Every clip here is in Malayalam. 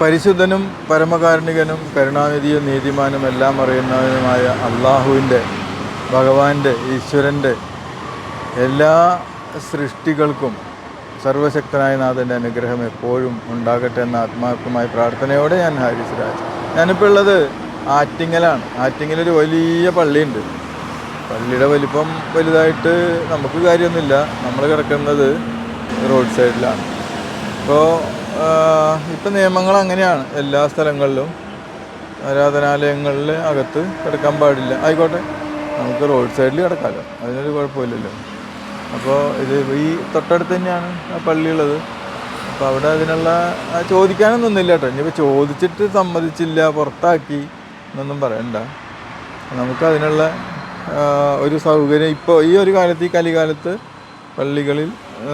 പരിശുദ്ധനും പരമകാരുണികനും കരുണാനിധിയും നീതിമാനും എല്ലാം അറിയുന്നവനുമായ അള്ളാഹുവിന്റെ ഭഗവാന്റെ ഈശ്വരന്റെ എല്ലാ സൃഷ്ടികൾക്കും സർവശക്തനായ നാഥന്റെ അനുഗ്രഹം എപ്പോഴും ഉണ്ടാകട്ടെ എന്ന ആത്മാർത്ഥമായ പ്രാർത്ഥനയോടെ ഞാൻ ഹാരിസ് രാജ് ഞാനിപ്പോൾ ഉള്ളത് ആറ്റിങ്ങലാണ്. ആറ്റിങ്ങലൊരു വലിയ പള്ളിയുണ്ട്. പള്ളിയുടെ വലിപ്പം വലുതായിട്ട് നമുക്ക് കാര്യമൊന്നുമില്ല. നമ്മൾ കിടക്കുന്നത് റോഡ് സൈഡിലാണ്. ഇപ്പോൾ ഇപ്പം നിയമങ്ങൾ അങ്ങനെയാണ് എല്ലാ സ്ഥലങ്ങളിലും. ആരാധനാലയങ്ങളിൽ അകത്ത് കിടക്കാൻ പാടില്ല. ആയിക്കോട്ടെ നമുക്ക് റോഡ് സൈഡിൽ കിടക്കാമല്ലോ അതിനൊരു കുഴപ്പമില്ലല്ലോ. അപ്പോൾ ഇത് ഈ തൊട്ടടുത്ത് തന്നെയാണ് ആ പള്ളിയുള്ളത് അപ്പോൾ അവിടെ അതിനുള്ള ചോദിക്കാനൊന്നും ഒന്നുമില്ല കേട്ടോ. ഇനിയിപ്പോൾ ചോദിച്ചിട്ട് സമ്മതിച്ചില്ല പുറത്താക്കി എന്നൊന്നും പറയണ്ട. നമുക്ക് അതിനുള്ള ഒരു സൗകര്യം ഇപ്പോൾ ഈ ഒരു കാലത്ത് ഈ കലികാലത്ത് പള്ളികളിൽ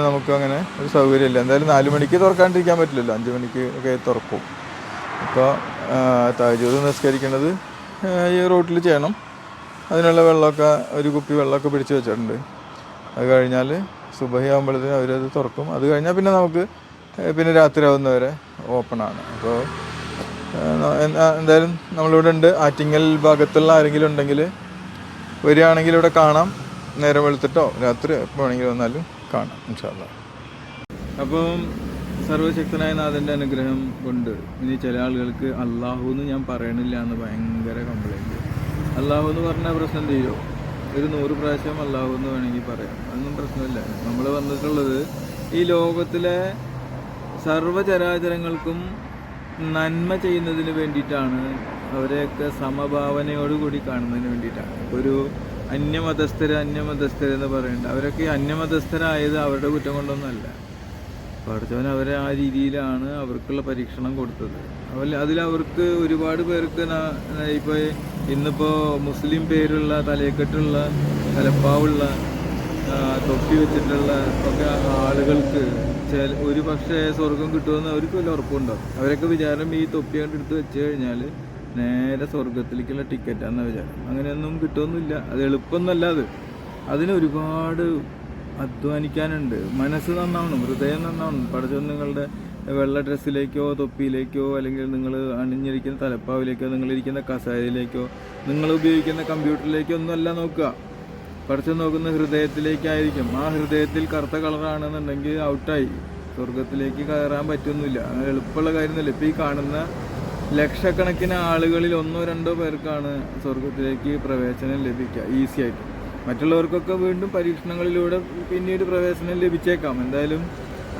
നമുക്ക് അങ്ങനെ ഒരു സൗകര്യമില്ല. എന്തായാലും നാല് മണിക്ക് തുറക്കാണ്ടിരിക്കാൻ പറ്റില്ലല്ലോ. അഞ്ച് മണിക്ക് ഒക്കെ തുറക്കും. അപ്പോൾ താജൂത് നിസ്കരിക്കുന്നത് ഈ റോട്ടിൽ ചെയ്യണം. അതിനുള്ള വെള്ളമൊക്കെ ഒരു കുപ്പി വെള്ളമൊക്കെ പിടിച്ച് വെച്ചിട്ടുണ്ട്. അത് കഴിഞ്ഞാൽ സുബഹി ആകുമ്പോഴത്തേന് അവരത് തുറക്കും. അത് കഴിഞ്ഞാൽ പിന്നെ നമുക്ക് പിന്നെ രാത്രി ആവുന്നവരെ ഓപ്പണാണ്. അപ്പോൾ എന്തായാലും നമ്മളിവിടെ ഉണ്ട്. ആറ്റിങ്ങൽ ഭാഗത്തുള്ള ആരെങ്കിലും ഉണ്ടെങ്കിൽ വരികയാണെങ്കിൽ ഇവിടെ കാണാം. നേരം വെളുത്തിട്ടോ രാത്രി എപ്പോൾ വേണമെങ്കിലും വന്നാലും. കാണാം ഇൻഷാല്ല അപ്പം സർവശക്തനായ നാഥന്റെ അനുഗ്രഹം കൊണ്ട് ഇനി ചില ആളുകൾക്ക് അള്ളാഹു എന്ന് ഞാൻ പറയണില്ല എന്ന് ഭയങ്കര കംപ്ലൈന്റ് അള്ളാഹു എന്ന് പറഞ്ഞാൽ പ്രശ്നം തീരോ ഒരു നൂറ് പ്രാവശ്യം അള്ളാഹു എന്ന് വേണമെങ്കിൽ പറയാം. അതൊന്നും പ്രശ്നമില്ല. നമ്മൾ വന്നിട്ടുള്ളത് ഈ ലോകത്തിലെ സർവചരാചരങ്ങൾക്കും നന്മ ചെയ്യുന്നതിന് വേണ്ടിയിട്ടാണ്. അവരെയൊക്കെ സമഭാവനയോടുകൂടി കാണുന്നതിന് വേണ്ടിയിട്ടാണ്. ഒരു അന്യമതസ്ഥര് അന്യമതസ്ഥര് എന്ന് പറയുന്നുണ്ട് അവരൊക്കെ അന്യമതസ്ഥരായത് അവരുടെ കുറ്റം കൊണ്ടൊന്നുമല്ല. പഠിച്ചവൻ അവരെ ആ രീതിയിലാണ് അവർക്കുള്ള പരീക്ഷണം കൊടുത്തത്. അതുപോലെ അതിൽ അവർക്ക് ഒരുപാട് പേർക്ക് ഇപ്പോൾ ഇന്നിപ്പോൾ മുസ്ലിം പേരുള്ള തലയക്കെട്ടുള്ള തലപ്പാവുള്ള തൊപ്പി വെച്ചിട്ടുള്ള ഒക്കെ ആളുകൾക്ക് ഒരു പക്ഷേ സ്വർഗം കിട്ടുമെന്ന് അവർക്ക് വല്ല ഉറപ്പുണ്ടാവും. അവരൊക്കെ വിചാരം ഈ തൊപ്പി കണ്ടെടുത്ത് വെച്ച് കഴിഞ്ഞാൽ നേരെ സ്വർഗത്തിലേക്കുള്ള ടിക്കറ്റാണെന്ന വിചാരം. അങ്ങനെയൊന്നും കിട്ടുമൊന്നുമില്ല അത് എളുപ്പമൊന്നുമല്ല അത്. അതിന് ഒരുപാട് അധ്വാനിക്കാനുണ്ട്. മനസ്സ് നന്നാവണം ഹൃദയം നന്നാവണം. പഠിച്ചത് നിങ്ങളുടെ വെള്ള ഡ്രസ്സിലേക്കോ തൊപ്പിയിലേക്കോ അല്ലെങ്കിൽ നിങ്ങൾ അണിഞ്ഞിരിക്കുന്ന തലപ്പാവിലേക്കോ നിങ്ങളിരിക്കുന്ന കസാരയിലേക്കോ നിങ്ങൾ ഉപയോഗിക്കുന്ന കമ്പ്യൂട്ടറിലേക്കോ ഒന്നുമല്ല നോക്കുക. പഠിച്ചു നോക്കുന്ന ഹൃദയത്തിലേക്കായിരിക്കും. ആ ഹൃദയത്തിൽ കറുത്ത കളറാണെന്നുണ്ടെങ്കിൽ ഔട്ടായി. സ്വർഗത്തിലേക്ക് കയറാൻ പറ്റൊന്നുമില്ല. അങ്ങനെ എളുപ്പമുള്ള കാര്യമൊന്നുമില്ല. ഇപ്പോൾ ഈ കാണുന്ന ലക്ഷക്കണക്കിന് ആളുകളിൽ ഒന്നോ രണ്ടോ പേർക്കാണ് സ്വർഗത്തിലേക്ക് പ്രവേശനം ലഭിക്കുക ഈസി ആയിട്ട്. മറ്റുള്ളവർക്കൊക്കെ വീണ്ടും പരീക്ഷണങ്ങളിലൂടെ പിന്നീട് പ്രവേശനം ലഭിച്ചേക്കാം. എന്തായാലും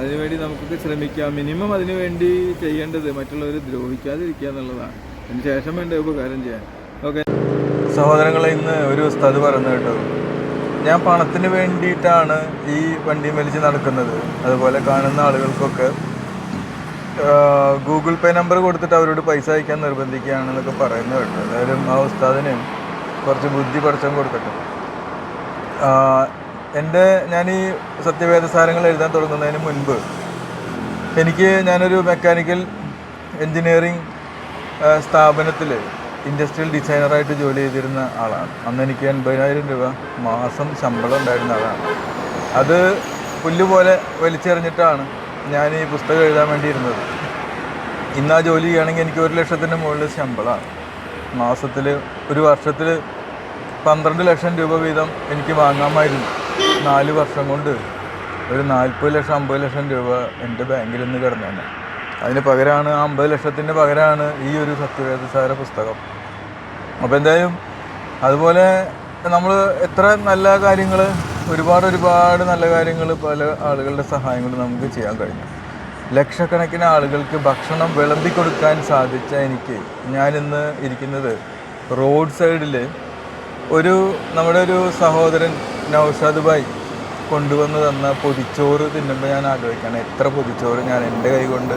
അതിനുവേണ്ടി നമുക്കൊക്കെ ശ്രമിക്കാം. മിനിമം അതിനുവേണ്ടി ചെയ്യേണ്ടത് മറ്റുള്ളവരെ ദ്രോഹിക്കാതിരിക്കുക എന്നുള്ളതാണ്. അതിന് ശേഷം വേണ്ട ഉപകാരം ചെയ്യാൻ. ഓക്കെ സഹോദരങ്ങളെ ഇന്ന് ഒരു സ്ഥലം പറഞ്ഞു കേട്ടോ. ഞാൻ പണത്തിന് വേണ്ടിയിട്ടാണ് ഈ വണ്ടി വലിച്ച് നടക്കുന്നത്. അതുപോലെ കാണുന്ന ആളുകൾക്കൊക്കെ ഗൂഗിൾ പേ നമ്പർ കൊടുത്തിട്ട് അവരോട് പൈസ അയക്കാൻ നിർബന്ധിക്കുകയാണെന്നൊക്കെ പറയുന്നത് കേട്ടോ. എന്തായാലും ആ ഉസ്താദിന് കുറച്ച് ബുദ്ധി പഠിച്ചം കൊടുക്കട്ടെ. എന്റെ ഞാൻ ഈ സത്യവേദസാരങ്ങൾ എഴുതാൻ തുടങ്ങുന്നതിന് മുൻപ് എനിക്ക് ഞാനൊരു മെക്കാനിക്കൽ എൻജിനീയറിംഗ് സ്ഥാപനത്തിൽ ഇൻഡസ്ട്രിയൽ ഡിസൈനറായിട്ട് ജോലി ചെയ്തിരുന്ന ആളാണ്. അന്ന് എനിക്ക് എൺപതിനായിരം രൂപ മാസം ശമ്പളം ഉണ്ടായിരുന്ന ആളാണ്. അത് പുല്ലുപോലെ വലിച്ചെറിഞ്ഞിട്ടാണ് ഞാൻ ഈ പുസ്തകം എഴുതാൻ വേണ്ടി ഇരുന്നത് ഇന്ന് ആ ജോലി ചെയ്യുകയാണെങ്കിൽ എനിക്ക് ഒരു ലക്ഷത്തിന്റെ മുകളിൽ ശമ്പളമാണ്. മാസത്തിൽ ഒരു വർഷത്തിൽ പന്ത്രണ്ട് ലക്ഷം രൂപ വീതം എനിക്ക് വാങ്ങാമായിരുന്നു. നാല് വർഷം കൊണ്ട് ഒരു നാൽപ്പത് ലക്ഷം അമ്പത് ലക്ഷം രൂപ എന്റെ ബാങ്കിൽ നിന്ന് കിടന്നേനെ അതിന് പകരമാണ് ആ അമ്പത് ലക്ഷത്തിന്റെ പകരമാണ് ഈ ഒരു സത്യവേദസാര പുസ്തകം. അപ്പോൾ എന്തായാലും അതുപോലെ നമ്മൾ എത്ര നല്ല കാര്യങ്ങൾ ഒരുപാട് ഒരുപാട് നല്ല കാര്യങ്ങൾ പല ആളുകളുടെ സഹായം കൊണ്ട് നമുക്ക് ചെയ്യാൻ കഴിഞ്ഞു. ലക്ഷക്കണക്കിന് ആളുകൾക്ക് ഭക്ഷണം വിളമ്പി കൊടുക്കാൻ സാധിച്ച എനിക്ക് ഞാനിന്ന് ഇരിക്കുന്നത് റോഡ് സൈഡിൽ ഒരു നമ്മുടെ ഒരു സഹോദരൻ നൗഷാദ് ഭായ് കൊണ്ടുവന്ന് തന്ന പൊതിച്ചോറ് തിന്നുമ്പോൾ ഞാൻ ആഗ്രഹിക്കുകയാണ്. എത്ര പൊതിച്ചോറ് ഞാൻ എന്റെ കൈ കൊണ്ട്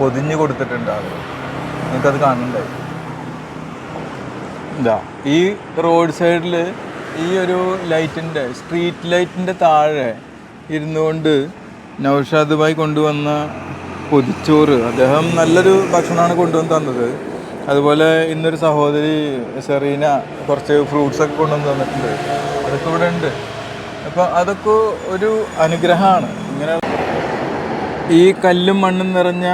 പൊതിഞ്ഞു കൊടുത്തിട്ടുണ്ട് ആളുകൾ. നിങ്ങൾക്കത് കാണണ്ടായി ഇതാ ഈ റോഡ് സൈഡിൽ ഈ ഒരു ലൈറ്റിന്റെ സ്ട്രീറ്റ് ലൈറ്റിന്റെ താഴെ ഇരുന്നുകൊണ്ട് നൗഷാദ് ഭായ് കൊണ്ടുവന്ന പൊതിച്ചോറ്. അദ്ദേഹം നല്ലൊരു ഭക്ഷണമാണ് കൊണ്ടുവന്ന് തന്നത്. അതുപോലെ ഇന്നൊരു സഹോദരി സെറീന കുറച്ച് ഫ്രൂട്ട്സൊക്കെ കൊണ്ടുവന്ന് തന്നിട്ടുണ്ട്. അതൊക്കെ ഇവിടെ ഉണ്ട്. അപ്പോൾ അതൊക്കെ ഒരു അനുഗ്രഹമാണ്. ഇങ്ങനെ ഈ കല്ലും മണ്ണും നിറഞ്ഞ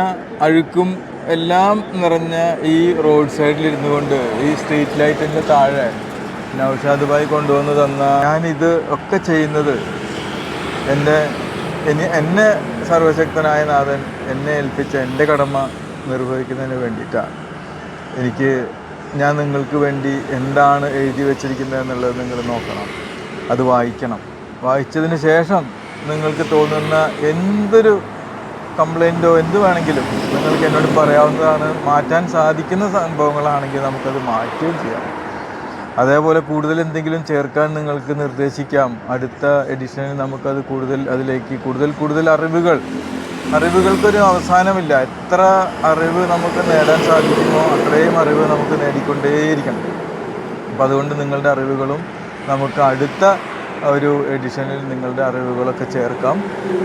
അഴുക്കും എല്ലാം നിറഞ്ഞ ഈ റോഡ് സൈഡിലിരുന്നു കൊണ്ട് ഈ സ്ട്രീറ്റ് ലൈറ്റിന്റെ താഴെ നൗഷാദ് ഭായി കൊണ്ടുവന്ന് തന്ന ഞാനിത് ഒക്കെ ചെയ്യുന്നത് എന്റെ ഇനി എന്നെ സർവശക്തനായ നാഥൻ എന്നെ ഏൽപ്പിച്ച എന്റെ കടമ നിർവഹിക്കുന്നതിന് വേണ്ടിയിട്ടാണ്. എനിക്ക് ഞാൻ നിങ്ങൾക്ക് വേണ്ടി എന്താണ് എഴുതി വെച്ചിരിക്കുന്നത് എന്നുള്ളത് നിങ്ങൾ നോക്കണം. അത് വായിക്കണം. വായിച്ചതിന് ശേഷം നിങ്ങൾക്ക് തോന്നുന്ന എന്തൊരു കംപ്ലൈന്റോ എന്ത് വേണമെങ്കിലും നിങ്ങൾക്ക് എന്നോട് പറയാവുന്നതാണ്. മാറ്റാൻ സാധിക്കുന്ന സംഭവങ്ങളാണെങ്കിൽ നമുക്കത് മാറ്റുകയും ചെയ്യാം. അതേപോലെ കൂടുതൽ എന്തെങ്കിലും ചേർക്കാൻ നിങ്ങൾക്ക് നിർദ്ദേശിക്കാം. അടുത്ത എഡിഷനിൽ നമുക്കത് കൂടുതൽ അതിലേക്ക് കൂടുതൽ കൂടുതൽ അറിവുകൾ. അറിവുകൾക്കൊരു അവസാനമില്ല. എത്ര അറിവ് നമുക്ക് നേടാൻ സാധിക്കുമോ അത്രയും അറിവ് നമുക്ക് നേടിക്കൊണ്ടേയിരിക്കണം. അപ്പോൾ അതുകൊണ്ട് നിങ്ങളുടെ അറിവുകളും നമുക്ക് അടുത്ത ഒരു എഡിഷനിൽ നിങ്ങളുടെ അറിവുകളൊക്കെ ചേർക്കാം.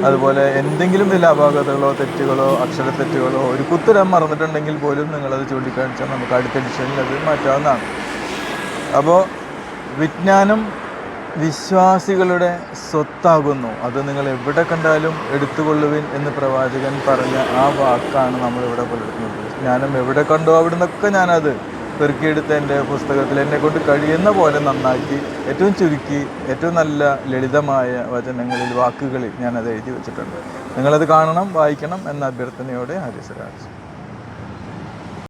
അതുപോലെ എന്തെങ്കിലും ചില അപാകതകളോ തെറ്റുകളോ അക്ഷരത്തെറ്റുകളോ ഒരു കുത്തരം മറന്നിട്ടുണ്ടെങ്കിൽ പോലും നിങ്ങളത് ചൂണ്ടിക്കാണിച്ചാൽ നമുക്ക് അടുത്ത എഡിഷനിൽ അത് മാറ്റാവുന്നതാണ്. അപ്പോൾ വിജ്ഞാനം വിശ്വാസികളുടെ സ്വത്താകുന്നു. അത് നിങ്ങൾ എവിടെ കണ്ടാലും എടുത്തുകൊള്ളുവിൻ എന്ന് പ്രവാചകൻ പറഞ്ഞ ആ വാക്കാണ് നമ്മളിവിടെ പുലർത്തുന്നത്. ജ്ഞാനം എവിടെ കണ്ടോ അവിടെ നിന്നൊക്കെ ഞാനത് പെറുക്കിയെടുത്ത് എന്റെ പുസ്തകത്തിൽ എന്നെ കൊണ്ട് കഴിയുന്ന പോലെ നന്നാക്കി ഏറ്റവും ചുരുക്കി ഏറ്റവും നല്ല ലളിതമായ വചനങ്ങളിൽ വാക്കുകളിൽ ഞാനത് എഴുതി വെച്ചിട്ടുണ്ട്. നിങ്ങളത് കാണണം വായിക്കണം എന്ന അഭ്യർത്ഥനയോടെ ഹരിസരാജ്.